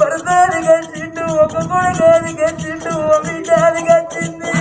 ప్రసాదిగా చిండు ఒక కొడుకాదిగా చిండు ఒక బిడ్డాదిగా చింది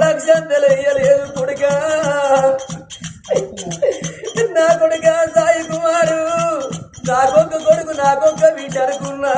లక్షలు వేయలేదు కొడుకా నా కొడుక సాయి కుమారు నాకొక్క కొడుకు నాకొక్క వీటనుకున్నా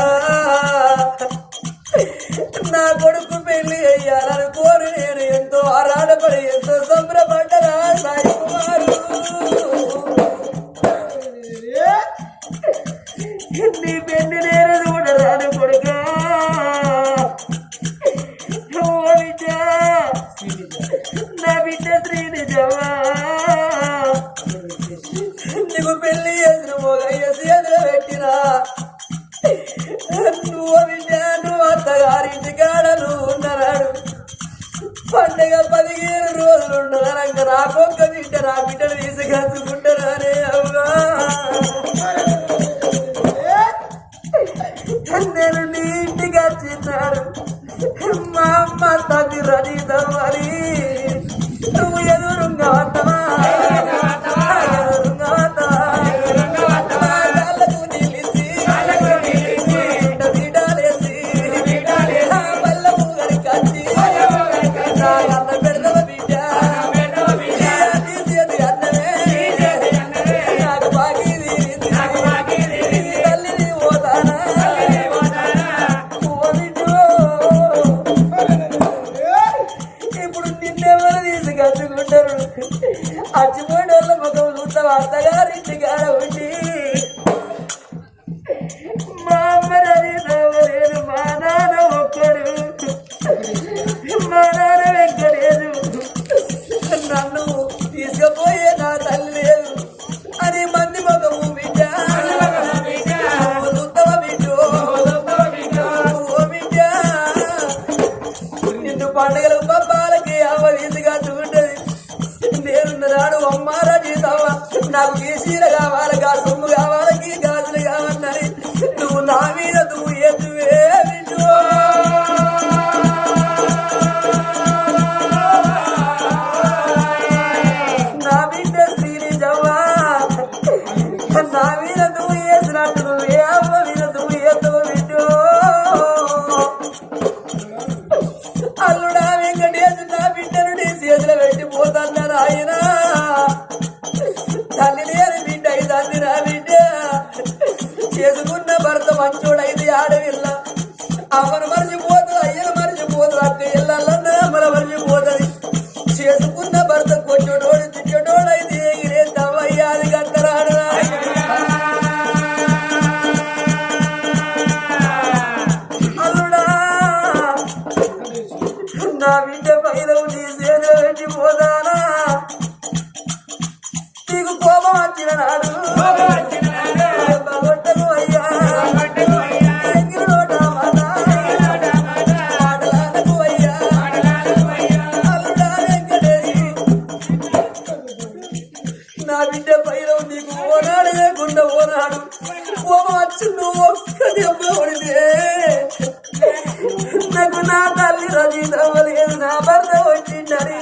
చేసుకున్న భర్త మంచోడైతే ఆడవిల్ల. అవరు మర్చిపో రజీత నా భర్త వచ్చిందని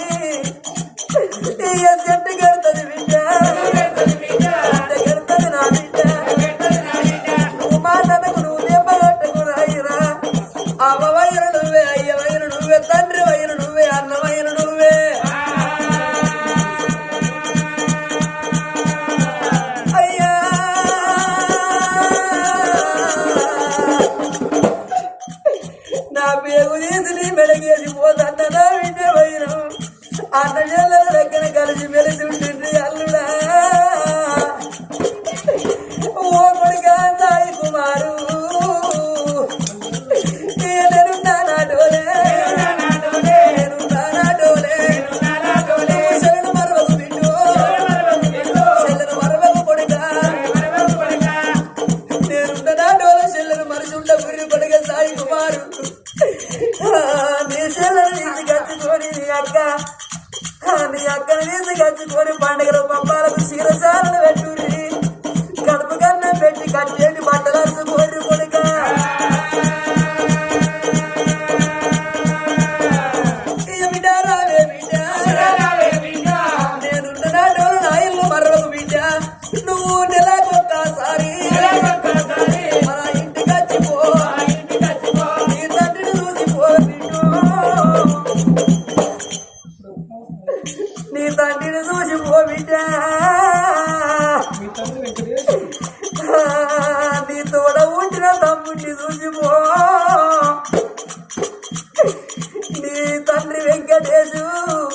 తండ్రి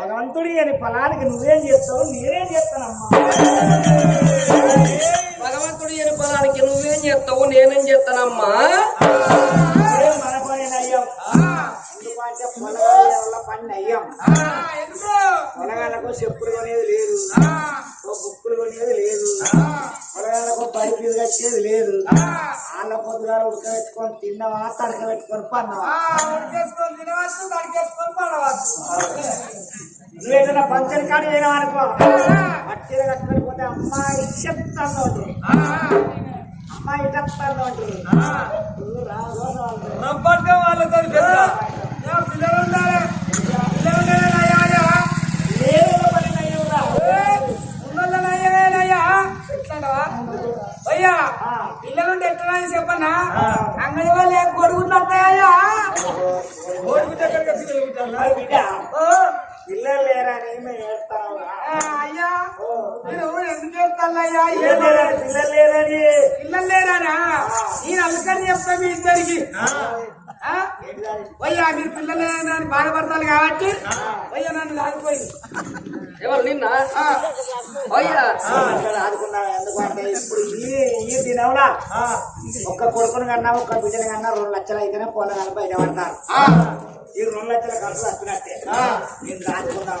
భగవంతుడి అనే ఫలానికి నువ్వేం చేస్తావు నేనేం చేస్తానమ్మా. భగవంతుడి అనే ఫలానికి నువ్వేం చేస్తావు నేనేం చేస్తానమ్మా? పొలగాళ్ళకు చెప్పులు కొనేది లేదు. బుక్కులు కొనేది లేదు. పొలగాళ్ళకు బైకులు కట్టేది లేదు. ఉడకబెట్టుకొని తిన్నావా? తడకబెట్టుకొని పన్నావా? ఉడకేసుకొని తినవచ్చు తడికేసుకొని పడవచ్చు. నువ్వు ఏదైనా పంచర్ కాడి వేయడం అనుకో? పచ్చీర కట్టుకొని పోతే అమ్మాయి చెప్తాను అమ్మాయి చెప్తాను రబ్బర్గా వాళ్ళతో విషయం చెప్పనా అంగడి వాళ్ళ కొడుకులు వస్తాయా పిల్లలు లేరా నేను ఏడతావా అల్లయ్యా నేను ఎందుకు చెప్తానయ్యా పిల్లలు లేరని. పిల్లలు లేరానా? నేను అందుకని చెప్తా మీ ఇద్దరికి. అయ్యా మీరు పిల్లలు లేరని బాధపడతారు కాబట్టి అయ్యా నన్ను దానిపోయింది ఎవరు నిన్న? అయ్యా ఇప్పుడు ఈ దినంలా ఒక్క కొడుకును కన్నా ఒక్క బిడ్డను కన్నా రెండు లక్షలు అయితేనే పొలం కలిపి బయట ఈ రెండు లక్షల ఖర్చు వస్తున్నట్టే నేను దాచుకుందాం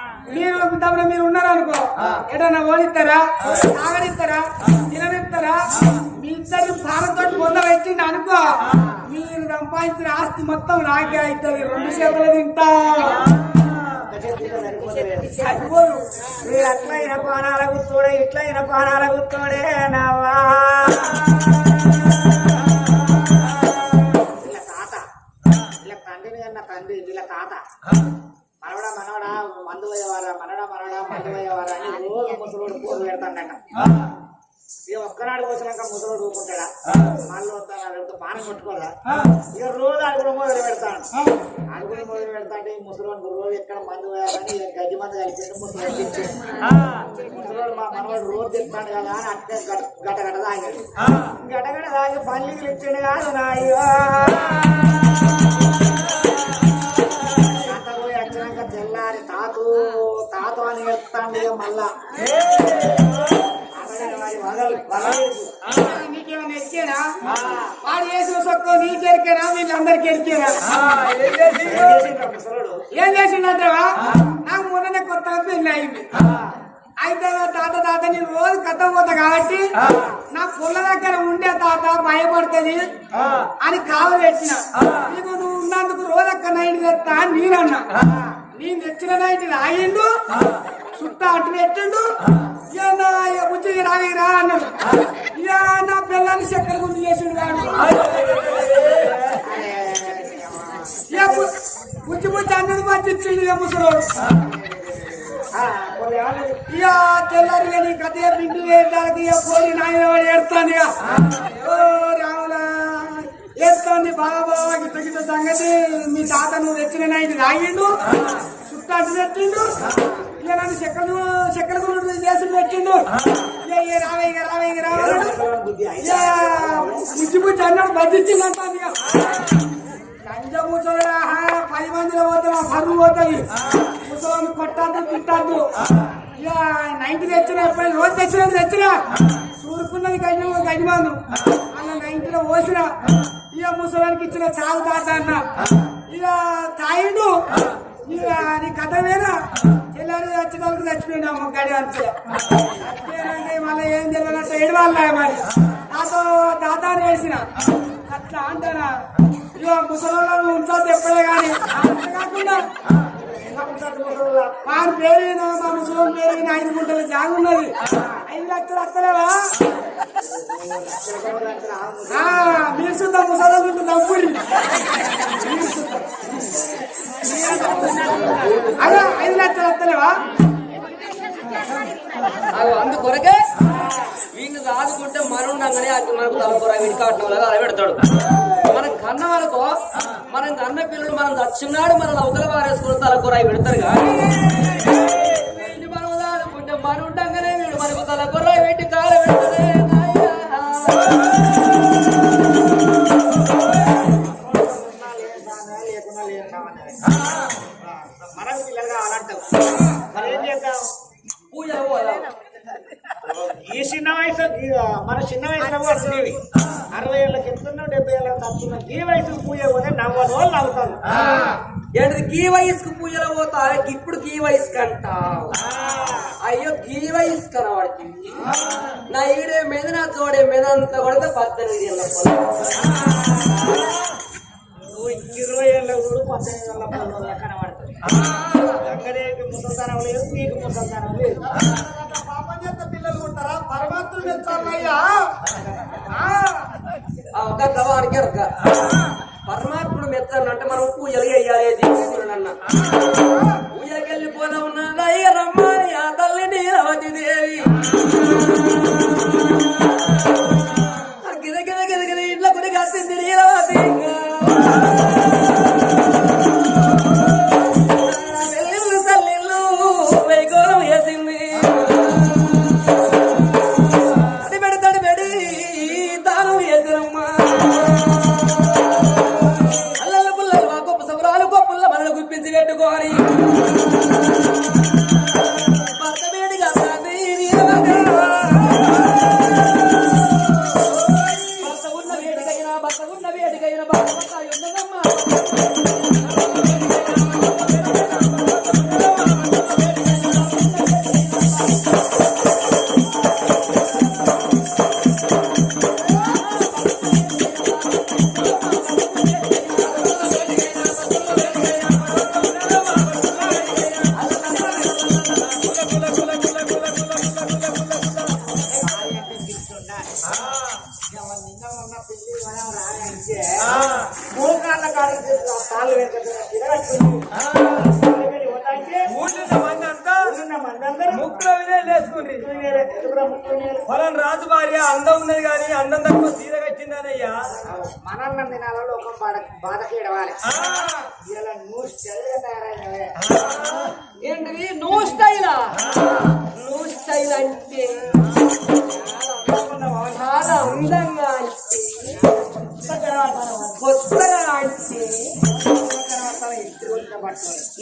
మీరు తప్పుడు మీరు ఉన్నారనుకో ఎడన్నా ఓడిస్తారా? తాగనిస్తారా తిననిస్తారా మీ ఇద్దరు పాలతో పొంద పెట్టిండి అనుకో. మీరు సంపాదించిన ఆస్తి మొత్తం నాకే అవుతుంది. రెండు చేతులు తింటా. సరిపోదు. మీరు అట్లయిన పానాల గుర్తుడే ఇట్లయిన పానాల గుర్తుడే నవ్వా వీళ్ళ తాత. వీళ్ళ తండ్రిని కన్నా తండ్రి వీళ్ళ తాత. మనవడా మనవడా మందు పోయేవారా మనవడా మనవడా మందు పోయేవారా అని రోజు ముసలోడు పూలు పెడతాడట ఇక ఒక్కనాడు పోసినాక ముసలోడు ఊపుకుంటాడా మళ్ళీ వస్తాను అడుగుతూ పానం కొట్టుకోరా ఇక రోజు అడుగుడు మొదలు పెడతాను అడుగుడు మొదలు పెడతా అంటే ఈ ముసలోడు రోజు ఎక్కడ మందు పోయాలని ఇక గడ్డి మందు కలిపి ముసలోడు ఇచ్చాడు ముసలోడు మా మనవాడు రోజు తెస్తాడు కదా అని అట్టే గట గట గట తాగాడు గట గట తాగి పల్లికి ఇచ్చాడు కాదు నాయ్యో ఇక మళ్ళా. నీకేమైనా ఎరికేనా వాడు వేసిన సొక్కు నీకు ఎరికేనా వీళ్ళందరికీ ఎరికేనా ఏం చేసిండంటావా? నాకు మొన్ననే కొత్తగా పెళ్ళి అయింది. అయితే నా తాత తాత నేను రోజు కథ పోతా కాబట్టి నా పుల్ల దగ్గర ఉండే తాత భయపడుతుంది అని కావలి పెట్టిన. నీకు నువ్వు ఉన్నందుకు రోజక్క నైట్ తెస్తా అని నేనన్నా. నేను తెచ్చిన నైట్ రాయిండు చుట్టా అటు పెట్టిండు ఇక నా అన్నాడు. ఇక నా పిల్లల్ని చక్కెర గుండు చేసిండు కాడు ఇక బు- బుజ్జి బుజ్జి అన్నది మంచి ఇచ్చిండు ఇక ముసలోడు? ఇక తెల్లారి నీ కథ పిండి వేయడానికి ఇక పోయి నాయన ఏడుతాను ఇక ఓ రాములా ఏడుతోంది బాగా గిట్ట గిట్ట సంగతి. మీ తాత నువ్వు తెచ్చిన నైట్ తాగిండు చుట్టాటు పెట్టిండు నన్ను చెక్కలు చెక్కల గురుడు చేసి పెట్టిండు. ఇక ఇక రావే ఇక రావే ఇక రావాలి ముసలోడు బుద్ధి ఇక బుజ్జి బుజ్జి అన్నాడు ఇక. లంజ ముసలుడా పది మందిలో పోతే నా పరువు పోతుంది ముసలి కొట్టద్దు తిట్టద్దు. ఇక నైన్టీ తెచ్చిన ఎప్పుడు రోజు తెచ్చినది తెచ్చిన? చూరుకున్నది గడ్డి మందు అలా నైన్టీలో పోసిన ఇక ముసలానికి ఇచ్చిన చాలు తాత అన్న. ఇక తాయిండు. ఇక నీ కథ మీద తెల్లారి వచ్చేటప్పుడు చచ్చిపోయినాము గడి అంతే. చచ్చిపోయినాక మళ్ళీ ఏం తెలియనట్టు ఏడవాళ్ళ మరి? నాతో దాదాని వేసిన అట్లా అంటానా? ఇక ముసలోళ్ళను ఉంచాలి ఎప్పుడే కానీ కాకుండా వారి పేరు మీద మా ముసలోని పేరు మీద ఐదు గుంటలు జాగున్నది ఐదు లక్షలు అత్తలేవా మీరు సుద్ధ ముసలోళ్ళు డబ్బులు అలా ఐదు లక్షలు వస్తలేవా అవి అందుకొరకే వీడిని రాదుకుంటే మనం ఉండగానే అది మనకు తలపూర వీడి కావటం లాగా అలా పెడతాడు మనం కన్న వరకు మనం కన్న పిల్లలు మనం దచ్చినాడు మన అవతల వారేసుకుని తలకూర అవి పెడతారు కానీ పోతా ఇప్పుడు గీ వయసుకు అంటావు అయ్యో గీ వయసు కనవాడికి నా ఈడే మీద నా జోడే మీద అంతా కొడితే పద్దెనిమిది ఏళ్ళ పొలం. ఇరవై ఏళ్ళ కూడా పద్దెనిమిది ఏళ్ళ పిల్లలు కనబడుతుంది. గంగదేవికి ముసల్తనం లేదు నీకు ముసల్తనం లేదు. పాపం చేత పిల్లలు ఉంటారా పరమాత్ముడు మెచ్చాలయ్యా ఆ. ఒక పరమాత్ముడు మెచ్చానంటే మనం పూజలు చేయాలి దీక్షులన్న అన్న వెళ్ళిపోదా ఉన్నదా రమ్మని ఆ తల్లి నీరవతి దేవి. చాలా అందంగా అంటే కొత్తగా అంటే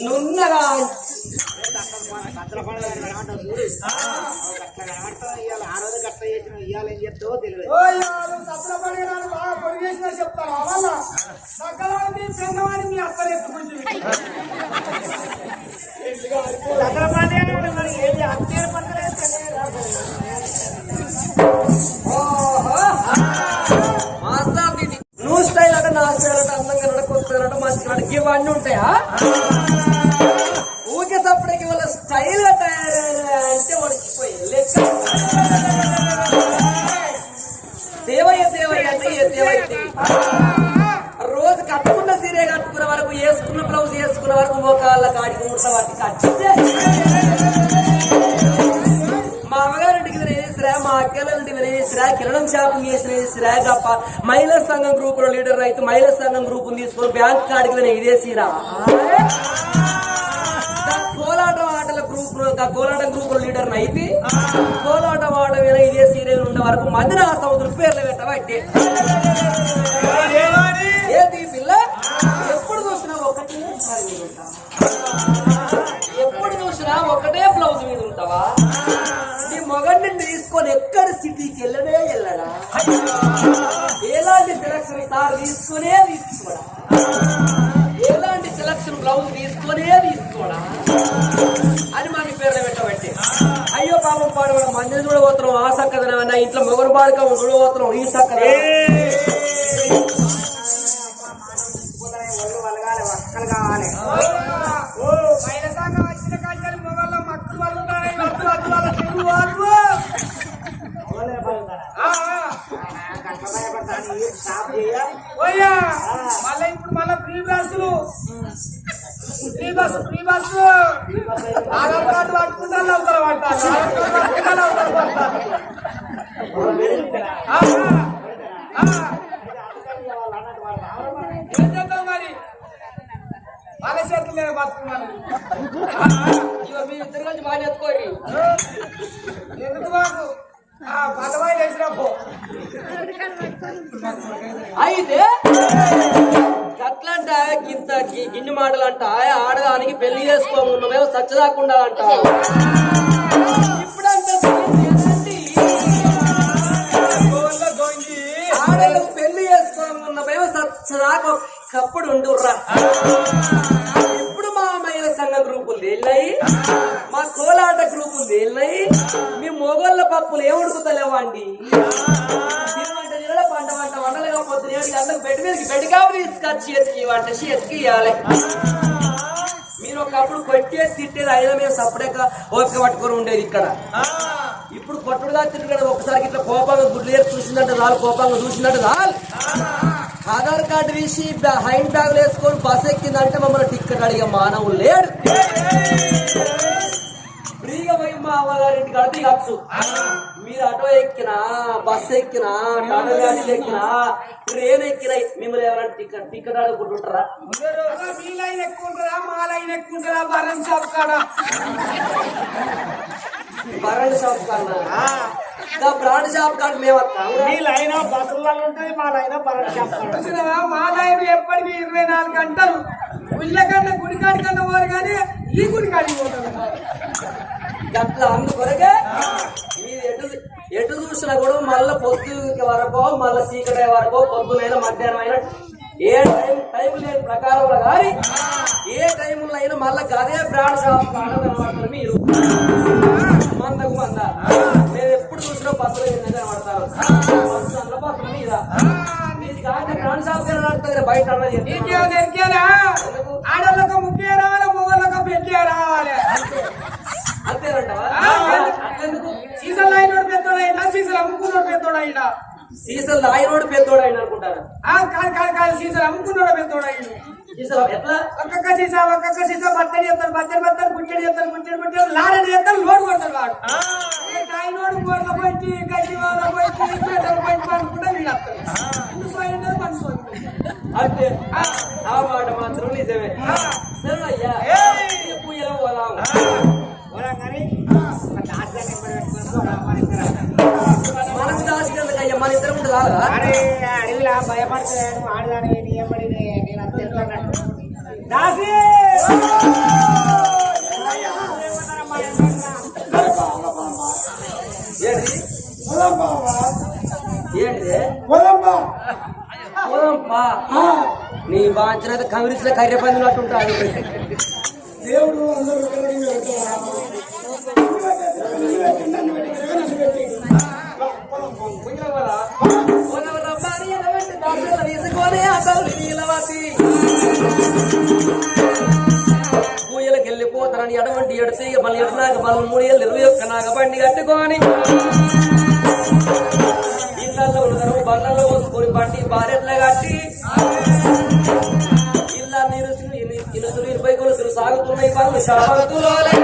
నున్నగా చెప్తాను అవల్ల సకలాన్ని పెంగవాని మీ అత్తలు ఎత్తుకుంటుంది దగ్గర పడి మరి ఏది అత్తేరు పండుగ మనకి ఇవన్నీ ఉంటాయా? ఊకే సప్పటికి వాళ్ళ స్టైల్గా తయారయ్యారు అంటే వడిచిపోయి లెక్క. దేవయ్య దేవయ్య అంటే దేవయ్య. రోజు కట్టుకున్న సీరే కట్టుకున్న వరకు వేసుకున్న బ్లౌజ్ వేసుకున్న వరకు వాళ్ళ కాడికి ముడత వాటికి కట్టితే కిరణం షాపింగ్ చేసిన వేసిరా మహిళా సంఘం గ్రూప్లో లీడర్ అయితే మహిళా సంఘం గ్రూప్ తీసుకొని బ్యాంక్ కాడికి వినే ఇదేసిరా కోలాటం ఆటల గ్రూప్ కోలాటం గ్రూప్లో లీడర్ అయితే కోలాటం ఆట ఇదే సీరియల్ ఉండే వరకు మధ్యన ఆ సముద్రం పేర్లు పెట్టబట్టే ఏది పిల్ల? ఎప్పుడు చూసినా ఒకటే ఎప్పుడు చూసినా ఒకటే బ్లౌజ్ మీద ఉంటావా? ఎక్కడ సిటీకి వెళ్ళనే వెళ్ళడా ఎలాంటి సెలక్షన్ సార్ తీసుకునే తీసుకోడా ఎలాంటి సెలక్షన్ బ్లౌజ్ తీసుకునే తీసుకోడా అని మాకు పేర్లు పెట్టబట్టి అయ్యో పాపం పాడు మనం మందిని చూడబోతున్నాం ఆ సక్కదన ఇంట్లో మొగరు బాడుక ఈ సక్కదన. ఒళ్ళు వలగాలి వక్కలు కావాలి వచ్చిన కాంచాలి మొగల్లో మక్కులు వద్దు వాళ్ళ మళ్ళీ ఇప్పుడు మళ్ళీ ఫ్రీ బస్సులు free bus free bus Aadhaar card పట్టుకుంటా అవుతారు పడతారు అవుతారు పడతారు. ఏం చేద్దాం మరి? వాళ్ళ చేతులు నేను బతుకున్నాను. మీ ఇద్దరు కలిసి బాగా ఎత్తుకోండి ఎందుకు వేసినప్పు అయితే అట్లంట ఇంత గిన్ని మాటలు అంట ఆడదానికి పెళ్ళి చేసుకోమున్నామేమో సచ్చదాకుండా అంట ఇప్పుడంటే ఆడలకు పెళ్ళి చేసుకోమున్నామేమో సచ్చదాకా ఒక్కప్పుడు ఉండుర్రా. మొగోళ్ళ పప్పులు ఏం ఉడుకుతలేవా అండి? పంట వంట వండలేక పొద్దున బెడ్ మీదకి బెడ్ కాపు తీసుకొచ్చి ఎత్తికి వంట చేతికి ఇవ్వాలి. మీరు ఒకప్పుడు కొట్టేది తిట్టేది అయినా మేము సపరేట్ ఓపిక పట్టుకొని ఉండేది ఇక్కడ. ఇప్పుడు కొట్టుడుగా తిరిగాడు ఒకసారి ఇట్లా కోపంగా గుడ్లు ఏరు చూసిందంటే రాలు కోపంగా చూసిందంటే రాలు ఆధార్ కార్డు తీసి బ్యా- హైండ్ బ్యాగులు వేసుకొని బస్ ఎక్కిందంటే మమ్మల్ని టిక్కెట్ అడిగే మానవులు లేడు. ఫ్రీగా పోయి మా అమ్మగారింటికి అడిగి దిగచ్చు మీరు ఆటో ఎక్కినా బస్ ఎక్కినా టాటా గాడీలు ఎక్కినా ట్రైన్ ఎక్కినా మిమ్మల్ని ఎవరైనా టికెట్ టికెట్ అడుగుతుంటారా మీ లైన్ ఎక్కువ ఉంటుందా? మా లైన్ ఎక్కువ ఉంటుందా? బరం షాప్ కాడ? బరాండ్ షాప్ ఇంకా బ్రాండ్ షాప్ కాదు మేము వస్తాం మీ లైన్ బస్సులలో ఉంటుంది మా లైన్ పర్వత చెప్తాడు చూసినావా? మా లైన్ ఎప్పటికీ ఇరవై నాలుగు గంటలు. ఉల్లకన్నా గుడికాడి కన్నా పోరు కానీ ఈ గుడికాడికి పోతారు. అట్లా అందుకొరకే మీరు ఎటు ఎటు చూసినా కూడా మళ్ళీ పొద్దు వరకు మళ్ళీ చీకటి వరకు పొద్దునైనా మధ్యాహ్నం అయినా ఏ టైం టైం లేని ప్రకారంలో కానీ ఏ టైంలో అయినా మళ్ళీ గదే బ్రాండ్ షాప్ కనబడతారు మీరు. మందకు మంద. నేను ఎప్పుడు చూసినా బస్సులు కింద కనబడతారు. బస్సు అందులో బస్సుల మీద. ఇది కాక బ్రాండ్ షాప్ కనబడుతుంది బయట ఆడోళ్ళకు ముఖ్య రావాలి మొగోళ్ళకు పెద్ద రావాలి. అంతేనంటావా అట్లెందుకు సీజన్ లైన్ పెద్దోడైనా సీజన్ అమ్ముకున్నాడు పెద్దోడైనా సీసలు లాయరోడు పెద్దోడు ఆయన అనుకుంటారా ఆ, కాదు కాదు కాదు సీసాలు అమ్ముకున్నాడు పెద్దోడు ఆయన సీసలు ఎట్లా ఒక్కొక్క సీసా ఒక్కొక్క సీసా బట్టడి చేస్తాడు బట్టడి బట్టడు గుట్టడి చేస్తాడు గుట్టడి గుట్టడి లారడి చేస్తాడు లోడ్ కొడతాడు వాడు ఆయనోడు గోడల పోయి గడ్డి వాళ్ళ పోయి పేటల పోయి పండుకుంటే వీళ్ళు వస్తారు ఇల్లు సోయింది పని సోయింది అంటే ఆ మాట మాత్రం నిజమే సరే అయ్యా చెప్పు ఎలా పోదాం పోదాం కానీ ఒక దాస్యాన్ని ఎంబడి పెట్టుకొని పోదాం మన ఇద్దరం. మనకు దాచినందుకు అయ్యా మన ఇద్దరం ఉంటే రాదా అరే అడవిలా భయపడతాను ఆడదాని నీ ఎంబడి నే- నేను అంత ఎట్లన్నట్టు దాసి ఏంటి ఏంటిది పోదమ్మా పోదాంపా. నీ బాంచనైతే కమిరిసిన కర్రె పందినట్టు ఉంటుంది దేవుడు అందరూ కలిగి పూయలకు వెళ్ళిపోతారని ఎడవంటి ఎడితే మళ్ళీ ఎడనాక మళ్ళీ మూడు ఏళ్ళు ఇరవై ఒక్క నాగ బండి కట్టుకొని. ఇళ్ళల్లో ఉన్నారు బండ్లలో పోసుకొని బండి బారెట్ల కట్టి. ఇళ్ళ నీరు ఇనుసులు ఇరవై కొలుసులు సాగుతున్నాయి పనులు శాపతులోలే